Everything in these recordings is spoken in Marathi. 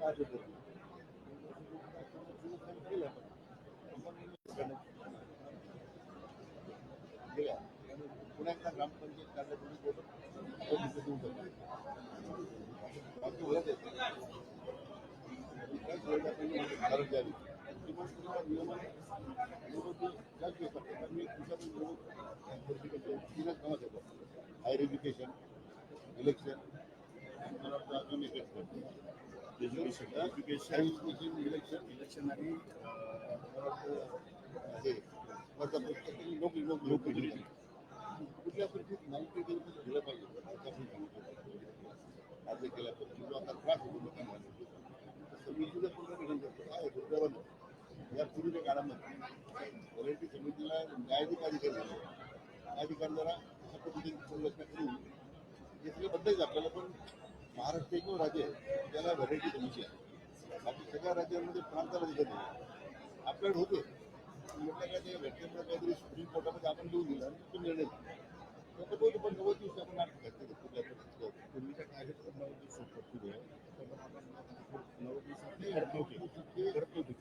ड्राईव्ह ग्रामपंचायत कार्यालयात हायर एज्युकेशन इलेक्शन मला वाटतं अजून एक एज्युकेशन एज्युकेशन इलेक्शन इलेक्शन आणि अं, मला वाटतं हे स्पर्धा परीक्षा तरी नोकरी नोकरी नोकरी कुठल्या परिस्थितीत नाईन्टी डेजमध्ये दिलं पाहिजे असं आपण सांगितलं. अर्ज केला पाहिजे किंवा आता त्रास होतो लोकांना समितीला पूर्ण निघून जातो काय होतं दुर्दैवानं या पूर्वीच्या काळामध्ये व्हरायटी समितीला न्यायाधिक अधिकारी झाले न्यायाधिकारी जरा अशा पद्धतीने संरचना करून हे सगळं बदलायचं आपल्याला पण महाराष्ट्र एकमेव राज्य आहे त्याला व्हरायटी समिती आहे बाकी सगळ्या राज्यांमध्ये प्रांताला दिलं नाही. आपल्याकडे होते. म्हटलं काय ते घटनेमुळे काहीतरी सुप्रीम कोर्टामध्ये आपण लिहून दिलं आणि तो निर्णय झाला. तो तर पण नव्वद दिवस आपण नाटक घातले कुठल्या पूर्वीच्या काळात तर नव्वद दिवस सुरू आहे आपण नव्वद दिवसात ते नव्हते. नव्हते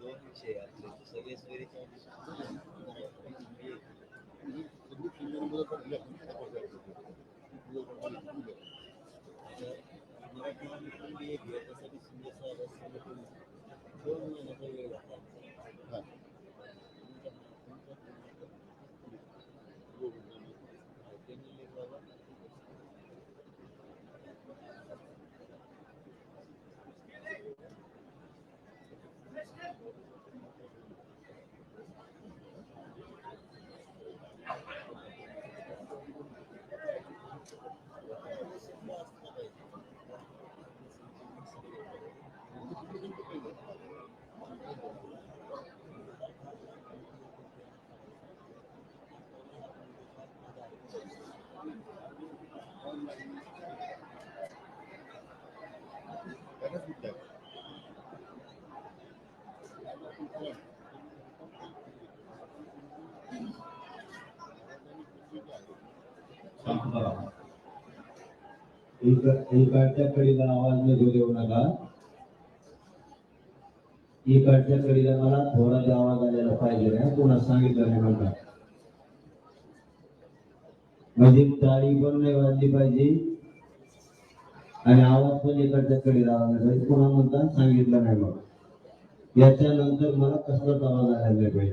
दोन विषय आपले सगळे सोयीचे ही सगळी पण त्या पद्धतीने होतं. तुझं पण मला दिलं. मराठीमध्ये पण बी एक आहे त्यासाठी दोन महिन्याचा वेळ इकडच्या कडीला आवाज निघू देऊ नका. इकडच्या कडीला मला थोडा आवाज आलेला पाहिजे ना पुन्हा सांगितलं नाही म्हणता. म्हणजे टाळी पण नाही वाजली पाहिजे. आणि आवाज पण इकडच्या कडीला आवाज पाहिजे. पुन्हा म्हणता सांगितलं नाही मग याच्यानंतर मला कसलाच आवाज आला नाही पाहिजे.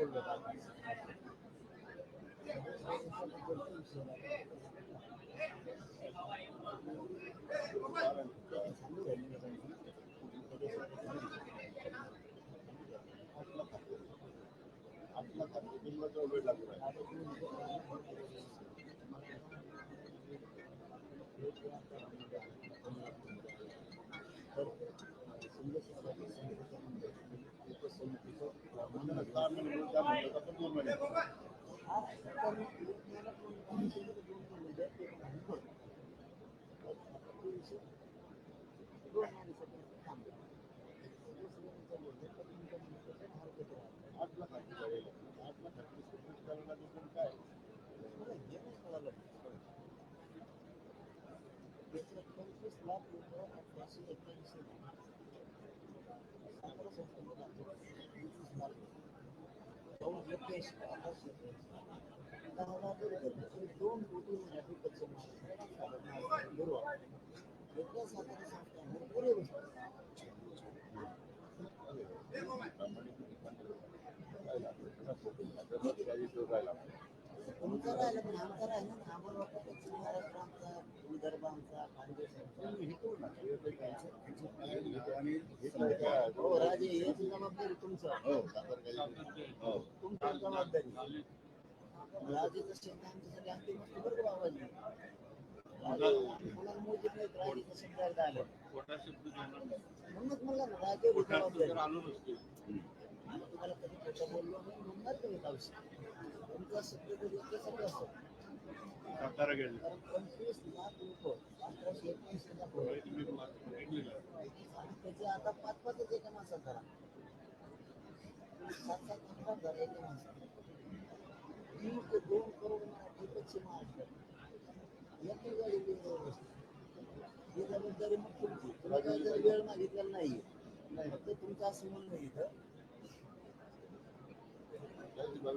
दिलं आहे. आपण म्हणतो ना. त्याचा आपण प्रश्न करू ना. आपण हे करू. याचा प्रश्न आहे. त्याच्यामुळे ते दोन पहिलं होतं. हो पण बोललो आपला खाते जन्माचा वेळ लागला आहे. म्हणून सहा महिने मिळून त्या म्हणतात, आपण दोन महिने. आठ लाख खाते करायला. आठ लाख खाते separate करायला लागेल तर काय? पंचवीस लाख रुपये अठराशे एक्क्याऐंशी साखर संस्थेमध्ये पंचवीस लाख दोन एक्क्याऐंशी अठराशे एक्क्याऐंशी दहा लाख रुपये दोन कोटी मराठी कच्चे माल बरोबर एका साखर संस्थांवर पुरे बसतात तुमचं राहिलं पण आमचं राहिलं ना आम्हाला वाटतं पश्चिम महाराष्ट्र आमचा विदर्भ आमचा खानदेश आमचा राजे हे जबाबदारी तुमचं. हो हो. तुमची जबाबदारी. राजेचं शब्द आमच्यासाठी अंतिम गोष्ट बरं का बाबाजी राजे मुलाला मोजत नाहीत राजेचं शब्द एकदा आलं. म्हणूनच म्हणलं ना राजे जबाबदारी. तुम्हाला कधी खोटं बोललो नाही म्हणणार तुम्ही आयुष्य तुमचा शब्द जर याच्यासाठी असतो कारण पंचवीस लाख रुपये अठराशे एक्क्याऐंशी लाख त्याचे आता पाच पाचच एका माणसात धरा सात सात आठ आठ धरा एका माणसात तीन ते दोन करोड मराठी पश्चिम महाराष्ट्र एकही गाडी बिनजोड नसते ही जबाबदारी मग तुमची. तुम्ही काही जर वेळ मागितलेला नाही नाही फक्त तुमचं असं म्हणणं आहे इथं.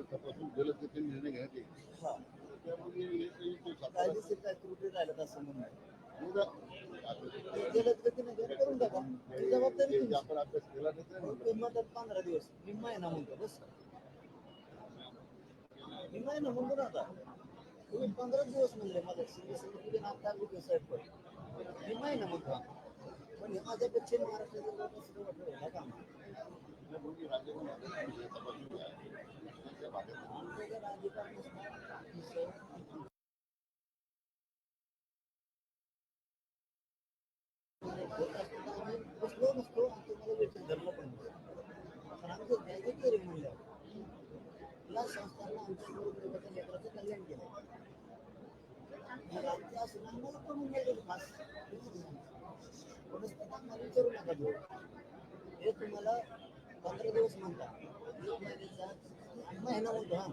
तपासून गेलं तर ते निर्णय घेण्यात येईल हा. त्यामुळे कायदेशीर काय त्रुटी राहिलं असं म्हणणं करून टाका जबाबदारी आपण अभ्यास केला पंधरा दिवस महिना म्हणतो बस म्हणतो ना आता तुम्ही पंधरा दिवस म्हणले माझ्या साहेब पण महिना म्हणतो पण हे माझ्या पश्चिम आणि तुम्हाला पण या संस्थांना आमच्या आम्हाला विचारू नका देऊ हे तुम्हाला पंधरा दिवस म्हणता एक महिन्याचा महिना म्हणतो हा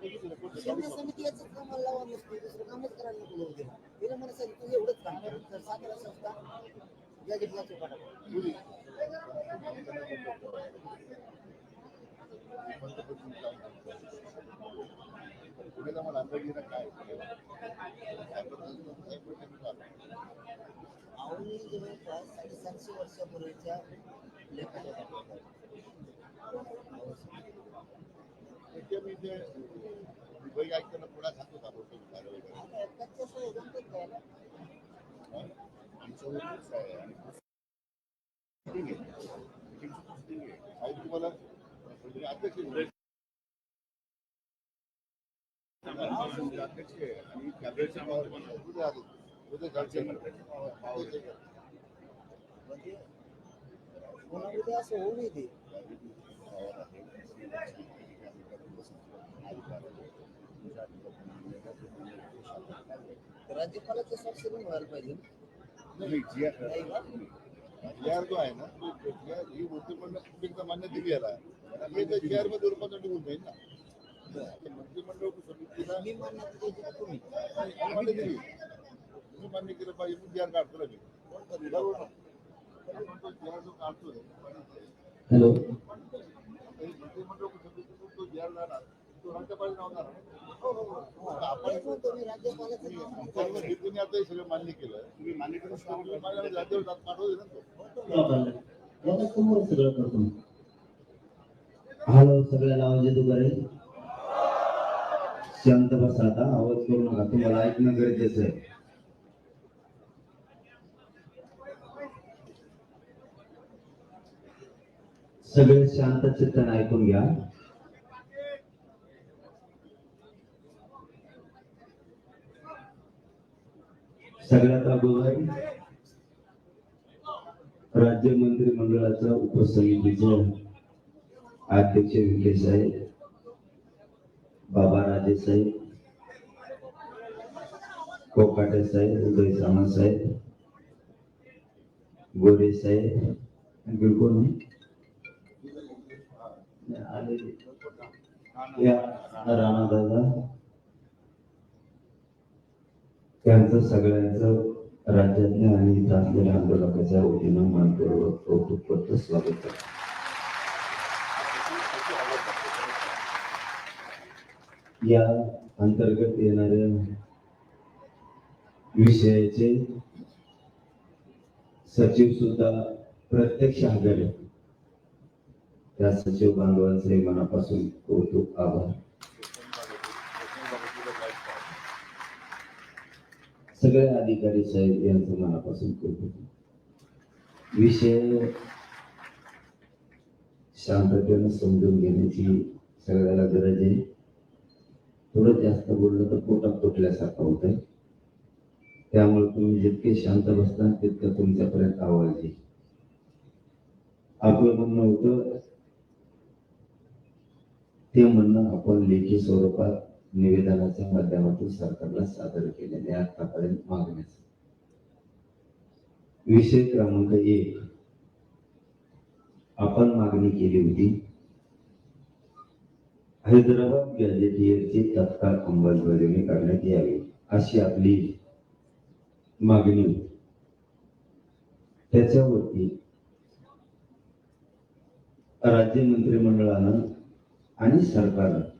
समिती याच काम लावा नसते दुसरं कामच करायला नको होते. तिला मला सांगितलं एवढंच काम कर तर सातारा संस्था गॅजेटला चुका काय पुढे जाऊन अंदाज काय आवडी जवळपास साडेसातशे वर्षापूर्वीच्या लेखकाच्या मी ते दुबई ऐकताना पुढे खातो का बोलतो कारवाई करायला. आता एकाच्या सोय जमतात द्यायला हा? आमचं वकीलच आहे आणि meeting आहे. meeting ची meeting आहे. साहेब तुम्हाला म्हणजे अध्यक्ष आहे. तुमचे अध्यक्ष आहे आणि कॅबिनेटचे power उद्या आले. उद्या घरचे power आहे. म्हणजे पुन्हा उद्या असं होऊ नये राज्यपालाचं स्वाक्षरी व्हायला पाहिजे नाही जी आर नाही का? जी आर जो आहे ना तो जी आर ही मंत्रिमंडळ मान्य दिली याला आणि ते जी आरमध्ये रूपांतर होऊन जाईल ना आता मंत्रिमंडळ समितीला मी मान्यता द्यायची का तुम्ही मान्य दिली मान्य केलं पाहिजे मी जी आर काढतो ना मी बरोबर ना? आपण तो जी आर जो काढतोय हॅलो काही मंत्रिमंडळ समितीतून तो जी आर जाणार तो राज्यपाल नावणार हो, हो, हो. तेच म्हणतो मी राज्यपालाचं नाव सांगतो. सर्व नीतीने आता हे सगळं मान्य केलं तुम्ही मान्य केलं समोर सगळं करतो हॅलो सगळ्याला आवाज येतो शांत बसा आता आवाज करू नका तुम्हाला ऐकणं गरजेचं आहे सगळे शांत चित्ताने ऐकून घ्या. सगळ्यात अगोदर राज्य मंत्रिमंडळाच्या उपसमितीचं अध्यक्ष विखे साहेब बाबा राजे साहेब कोकाटे साहेब उदय सामंत साहेब गोरे साहेब कोण या राणा दादा त्यांचं सगळ्यांचं राज्यातल्या आणि इथं असलेल्या आंदोलकाच्या वतीनं मानपूर्वक कौतुकपत्र स्वागत करतो. या अंतर्गत येणाऱ्या विषयाचे सचिव सुद्धा प्रत्यक्ष हजर त्या सचिव बांधवांचे मनापासून कौतुक आभार. सगळे अधिकारी साहेब यांचं मनापासून कौतुक विषय शांततेनं समजून घेण्याची सगळ्याला गरज आहे. थोडं जास्त बोललं तर पोटात तुटल्यासारखं होत आहे त्यामुळे तुम्ही जितके शांत बसता तितकं तुमच्यापर्यंत आवाज येईल. आपलं म्हणणं होतं ते म्हणणं आपण लेखी स्वरूपात निवेदनाच्या माध्यमातून सरकारला सादर केलेले आतापर्यंत मागण्याचे. विषय क्रमांक एक. आपण मागणी केली होती. हैदराबाद गॅजेटियरची तत्काळ अंमलबजावणी करण्यात यावी अशी आपली मागणी होती. त्याच्यावरती राज्य मंत्रिमंडळानं आणि सरकारनं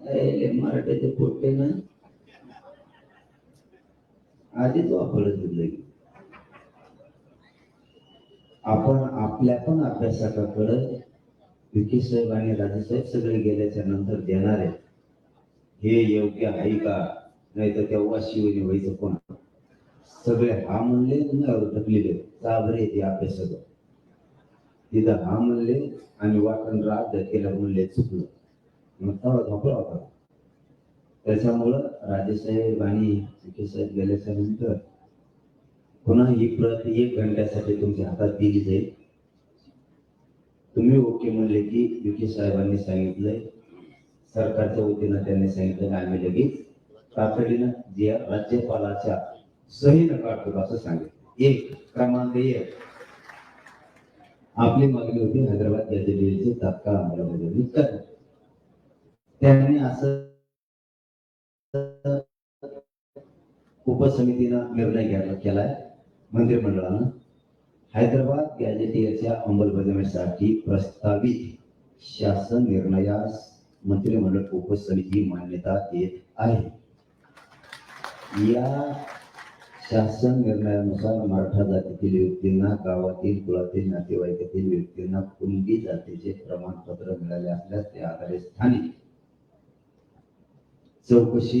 ए, मराठीचे पोट्टे ना आधीच वापरत होते आपण आपल्या पण अभ्यासाकडे विकी साहेब आणि राजेसाहेब सगळे गेल्याच्यानंतर देणार आहे हे योग्य आहे का? नाही तर तेव्हा शिवनी व्हायचं कोण? सगळे हा म्हणले थकलेले ढकलेले. चाबरे ते अभ्यासक तिथं हा म्हणले आणि वाटण रात केलं म्हणले चुकलं. मग तेव्हा झोपला होता त्याच्यामुळं राजेसाहेब आणि विखे साहेब गेल्याच्यानंतर पुन्हा ही प्रत एक घंट्यासाठी तुमच्या हातात दिली जाईल. तुम्ही ओके म्हणले की विखे साहेबांनी सांगितलंय. सरकारच्या वतीनं त्यांनी सांगितलं आम्ही लगेच तातडीनं जे राज्यपालाच्या सहीनं काढतो असं सांगितलं. एक क्रमांक एक. आपली मागणी होती हैदराबाद गॅजेटियरची तात्काळ अंमलबजावणी करणे. त्यांनी असं उपसमितीनं निर्णय घ्यायला केलाय मंत्रिमंडळानं. हैदराबाद गॅजेटियरच्या अंमलबजावणीसाठी प्रस्तावित शासन निर्णयास मंत्रिमंडळ उपसमिती मान्यता देत आहे. या शासन निर्णयानुसार मराठा जातीतील व्यक्तींना गावातील कुळातील नातेवाईकातील व्यक्तींना कुणबी जातीचे प्रमाणपत्र मिळाले असल्यास त्या आधारे स्थानिक चौकशी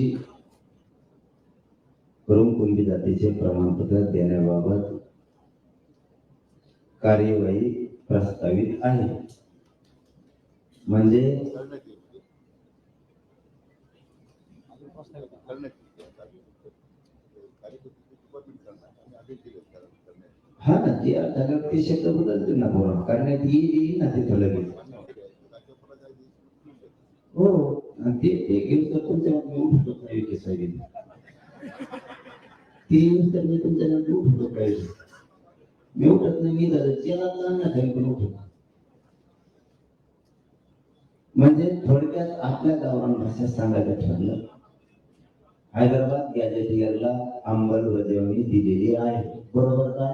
करून कुणबी जातीचे प्रमाणपत्र देण्याबाबत कार्यवाही प्रस्तावित आहे म्हणजे करण्यात येईल करण्यात येईल कार्यकर्ते डिपार्टमेंट करणार आणि आदेश दिले करण्यात हा ना ते आता ते शब्द बदलते ना बरोबर करण्यात येईल येईल ना तिथं लगेच राज्यपालाच्या आधी हो आणि ते ते घेऊन तर तुमच्या मनात उठतो नाही की साहेब ते येऊन तर मी तुमच्या मनात उठतो काय मी उठत नाही मी झालं त्याला लहान खाली पण उठतो म्हणजे थोडक्यात आपल्या गावरान भाषेत सांगायचं ठरलं हैदराबाद गॅजेट इयरला अंमलबजावणी दिलेली आहे. बरोबर का?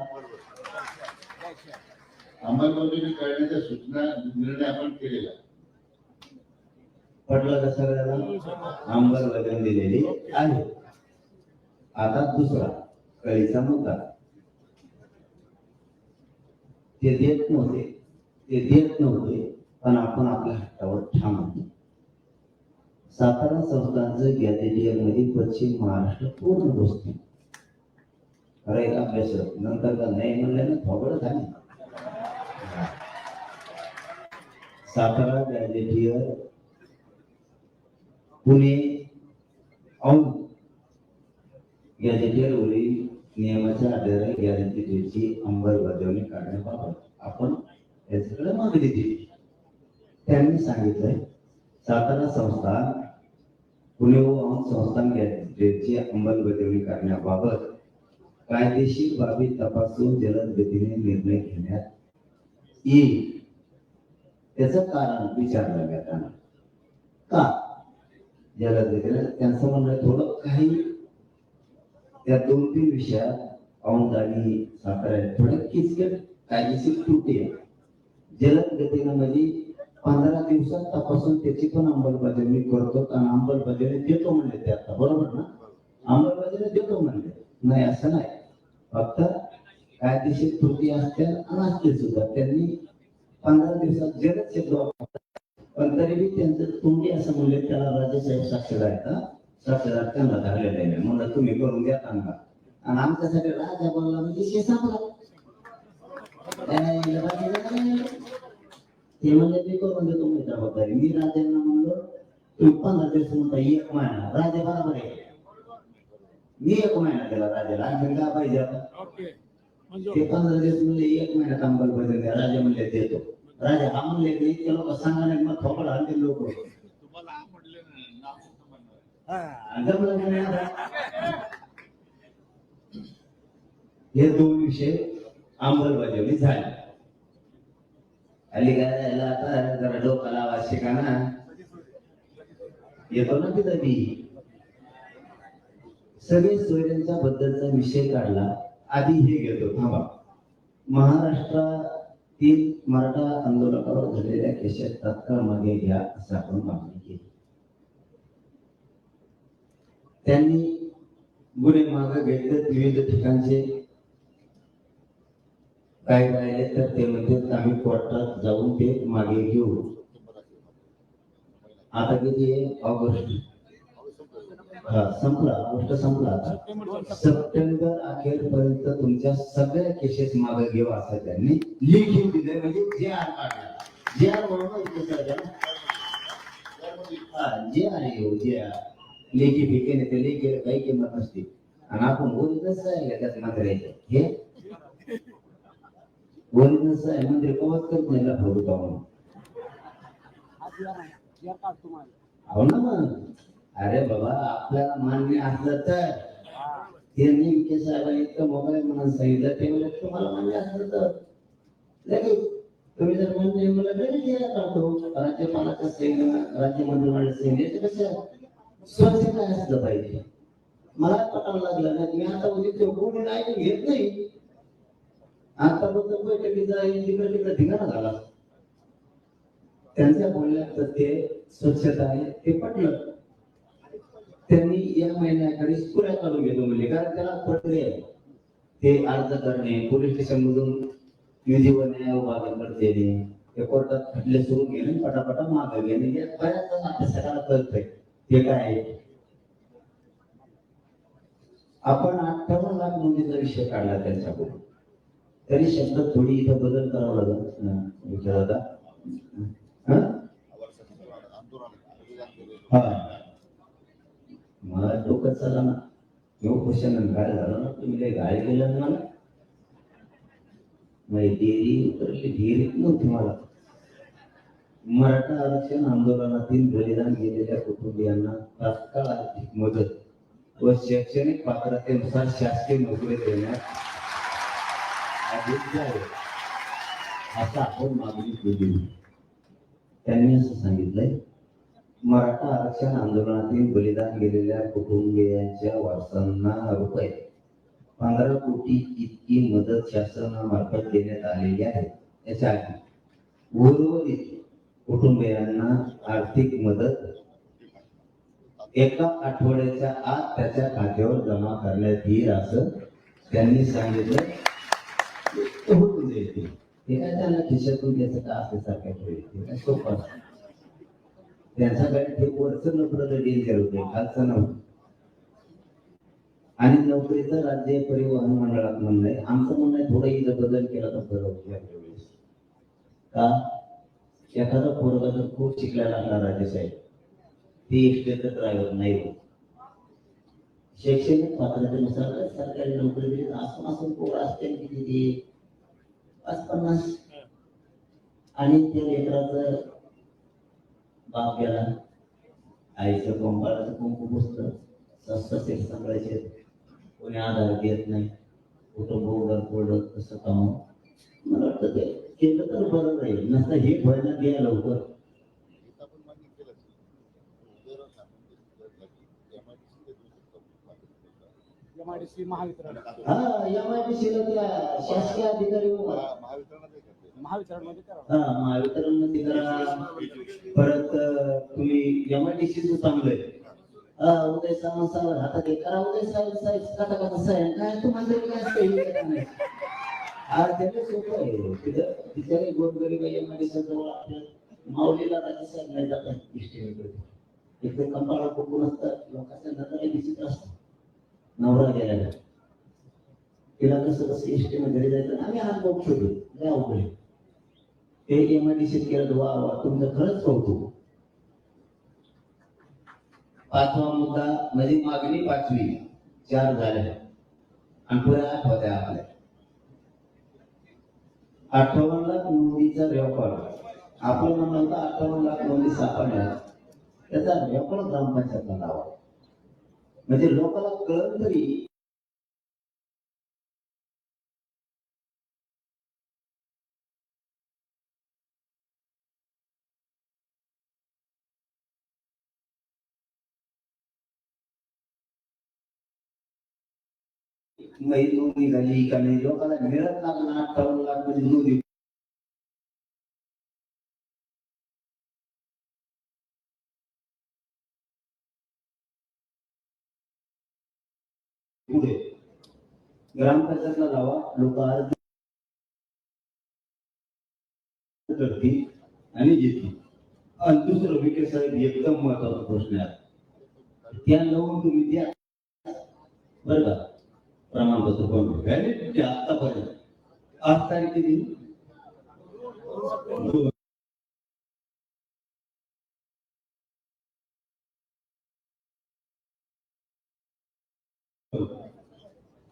अंमलबजावणी करण्याच्या सूचना निर्णय आपण केलेला. आहे. पडलं का सगळ्याला? अंमलबजावणी दिलेली आहे. आता दुसरा कळीचा मुद्दा. ते देत नव्हते ते देत नव्हते पण आपण आपल्या हट्टावर ठाम होतो सातारा संस्थांचं गॅजेटियरमध्ये पश्चिम महाराष्ट्र पूर्ण बसते अरे अभ्यास नंतर का नाही म्हणल्यानं थोबड झाली. सातारा गॅजेटियर पुणे औंध गॅजेटियरवरील नियमाच्या आधारे गॅजेटियरची अंमलबजावणी करण्याबाबत आपण याच्याकडे मागणी दिली. त्यांनी सांगितलंय सातारा संस्थान पुणे व औंध संस्थान गॅजेटियरची अंमलबजावणी करण्याबाबत कायदेशीर बाबी तपासून जलद गतीने निर्णय घेण्यात येईल. त्याचं कारण विचारलं जाताना. का? जलद गतीने त्यांचं म्हणणं थोडं काही त्या दोन तीन विषयात औंध आणि सातारा थोडं किचकट कायदेशीर त्रुटी आहे. जलद गतीनं म्हणजे पंधरा दिवसात तपासून त्याची पण अंमलबजावणी करतो. आणि अंमलबजावणी देतो म्हणले ते आता बरोबर ना? अंमलबजावणी देतो म्हणले. नाही असं नाही. फक्त कायदेशीर त्रुटी असत्या आणि असतील सुद्धा. त्यांनी पंधरा दिवसात जलद शब्द वापरला. पण तरी बी त्यांचं तोंडी असं म्हणले त्याला राजेसाहेब साक्षीदार आहेत हा. साक्षीदार त्यांना धरलेले आहे. म्हणलं तुम्ही करून द्या सांगा आणि आमच्यासाठी राजा बोलला म्हणजे ते त्याने काय? ते म्हणले मी करून देतो मी जबाबदारी. मी राजांना म्हणलो तुम्ही पंधरा दिवस म्हणता एक महिना राजा बरोबर आहे. मी एक महिना दिला राजाला. आणखी काय पाहिजे आता? ते पंधरा दिवस म्हणजे एक महिन्यात अंमलबजावणी. राजा म्हणले देतो. राजा म्हणले की इतके लोक सांगा नाही मग थोपड आणते लोक. तुम्हाला हा? हे दोन विषय अंमलबजावणी झाली. आली काय राहिला आता जरा डोका लावा शिकाना येतो ना तिथं बी सगळे सोयऱ्यांच्या बद्दलचा विषय काढला. आधी हे घेतो थांबा. महाराष्ट्रातील मराठा आंदोलनावर झालेल्या केशात तात्काळ मागे घ्या असं आपण मागणी केली. त्यांनी गुन्हे मागे घेतले विविध ठिकाणचे काय राहिले तर ते म्हणते आम्ही कोर्टात जाऊन ते मागे घेऊ. आता किती आहे? ऑगस्ट. संपला. ऑगस्ट संपला आता. सप्टेंबर अखेर पर्यंत तुमच्या सगळ्या केसेस मागे घेऊ असं त्यांनी लिखीत दिले म्हणजे जे आर काढला जे आर म्हणून हा, जे आर येऊ जे आर लेखी फिके नाही ते लेखी काही किंमत नसते. आणि आपण ओरिजिनल आहे त्यात मंदिरायचं हे? ओरिजिनल आहे मंदिर कवच करत नाही लफडू म्हणून हो ना मग. अरे बाबा आपल्याला मान्य असलं तर. त्यांनी नेमके साहेब इतकं मोबाईल म्हणून सांगितलं ते म्हणजे तुम्हाला मान्य असलं तर. लगेच तुम्ही जर म्हणजे मला लगेच यायला काढतो राज्यपालाचं सैन राज्य मंत्रिमंडळ सैन ते कसं स्वच्छता असलं पाहिजे? मला पटावं लागलं ना मी आता उद्या कोणी नाही घेत नाही. आता फक्त बैठकीचा तिकडे तिकडे ठिकाणा झाला. त्यांच्या बोलण्यात ते स्वच्छता आहे ते पटलं. त्यांनी या महिन्याकडे पुऱ्या काढून घेतो म्हणजे कारण त्याला प्रक्रिया आहे ते अर्ज करणे पोलीस स्टेशन मधून विधी व न्याय विभागाकडे देणे ते कोर्टात खटले सुरू केले पटापटा मागे घेणे या बऱ्याच अभ्यासकाला कळतंय. ते काय आहे? आपण अठ्ठावन्न लाख नोंदीचा विषय काढला त्यांच्याकडून. तरी शब्द थोडी इथं बदल करावा लागेल. विचार हं? मला डोकं चाला ना. यो क्वेश्चन काय झालं ना तुम्ही लय गाडी गेलं ना माहिती माझी उतरली डेअरी नव्हती मला. मराठा आरक्षण आंदोलनातील बलिदान गेलेल्या कुटुंबियांना तात्काळ आर्थिक मदत व शैक्षणिक पात्रतेनुसार शासकीय नोकरी देण्यात आदेश द्यावे असा आपण मागणी केली. त्यांनी असं सांगितलंय मराठा आरक्षण आंदोलनातील बलिदान गेलेल्या कुटुंबियांच्या वारसांना रुपये. पंधरा कोटी इतकी मदत शासनामार्फत देण्यात आलेली आहे. याच्या आधी उर्वरित कुटुंबियांना आर्थिक मदत. एका आठवड्याच्या आत त्याच्या खात्यावर जमा करण्यात येईल असं त्यांनी सांगितलं. होऊन जाईल. ते. काय त्यांना खिशातून त्याचं का असं होईल ठेवेल ते काय सोपं असतं. त्यांचा त्यांच्याकडे ते वरचं नोकरीचं डेंजर होते खालचं नव्हतं. आणि नोकरीचं राज्य परिवहन मंडळात म्हणणं आहे आमचं म्हणणं आहे थोडं इथं बदल केला तर बरं होईल याच्या वेळेस का? एखादा पोरगा जर खूप शिकलेला असला राजे साहेब ते एक्स्ट्रेचं ड्रायव्हर नाही होत. शैक्षणिक पात्रतेनुसार सरकारी नोकरी दिली तर असं असं पोरं असते किती ते पाच पन्नास. आणि त्या लेकराचं बाप गेला आईचं पंपाळाचं कुंकू पुसतं. सस्त सांगायचे. कोणी आधार देत नाही. कुटुंब उडत पडत कसं काम. मला वाटतं ते केलं तर बरं राहील. नसतं हे व्हायला द्या लवकर. एमआयडीसी हा एम आय डी त्या शासकीय अधिकारी उभा. महावितरणमध्ये करा. परत तुम्ही एम आय डी सी चांगलंय हा उदय सावंत साहेब हातात हे करा. उदय सावंत साहेब कथा कथा साहेब काय तुम्हाला काय असतं? नाही. हा त्याला सोपं आहे. तिथं तिथे गोरगरीब एम आय डी जवळ आपल्या माऊलीला राजे साहेब नाही जातात इष्टीकडे इथे कंपाळा कुकून असतात लोकांच्या नजर दिसत असतात नवरा गेलेला. तिला कसं कसं इष्टीने घरी जायचं आम्ही हात बघ शोधू. लय अवघड आहे. ते एम आय डी सीत केलं वा वा तुमचं खरंच कौतुक. पाचवा मुद्दा म्हणजे मागणी पाचवी. चार झाल्या आणि पुढे आठ होत्या आपल्या अठ्ठावन्न लाख नोंदीचा रेकॉर्ड आपण म्हणलं तर अठ्ठावन्न लाख नोंदी सापडल्या. त्याचा रेकॉर्ड ग्रामपंचायतला लावा म्हणजे लोकांना कळत तरी नाही नोंदणी झाली का नाही लोकांना मिळत लागला अठ्ठावन्न लाख म्हणजे नोंदी पुढे ग्रामपंचायतला लावा लोक आज करतील आणि घेतील आणि दुसरं विखे साहेब एकदम महत्त्वाचा प्रश्न आहे. त्या लावून तुम्ही द्या. बरं का? प्रमाणपत्र पण व्हॅलिडिटी आतापर्यंत आठ तारीख किती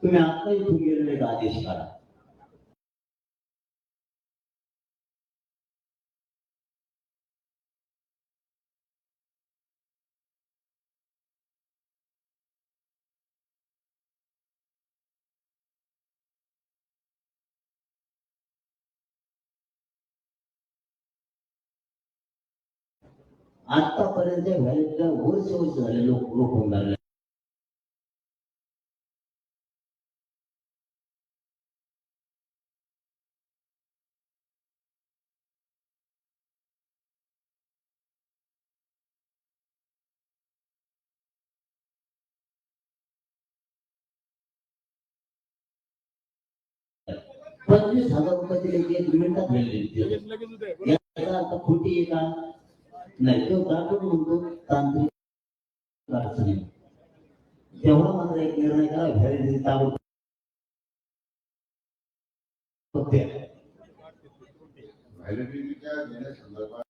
तुम्ही आता इथून गेलेले आदेश काढा. आतापर्यंत व्हॅलीला वर्ष वर्ष झाले लोक लोक होऊन लागले पंचवीस हज़ार रुपये दिले एक मिनिटात खोटी आहे का? नाही तो दाखवून म्हणतो तांत्रिक अडचणी. तेव्हा मात्र एक निर्णय करा व्हॅलिडिटी ताबडतोब व्हॅलिडिटीच्या देण्यासंदर्भात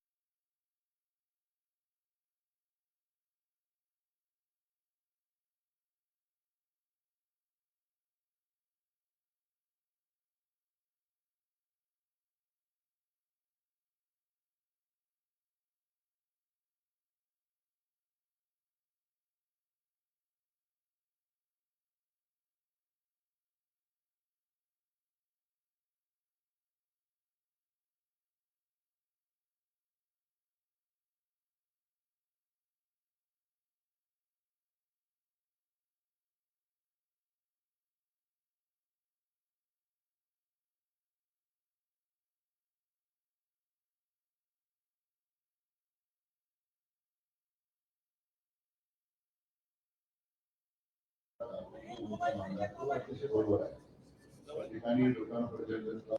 बरोबर आहे त्या ठिकाणी लोकांपर्यंत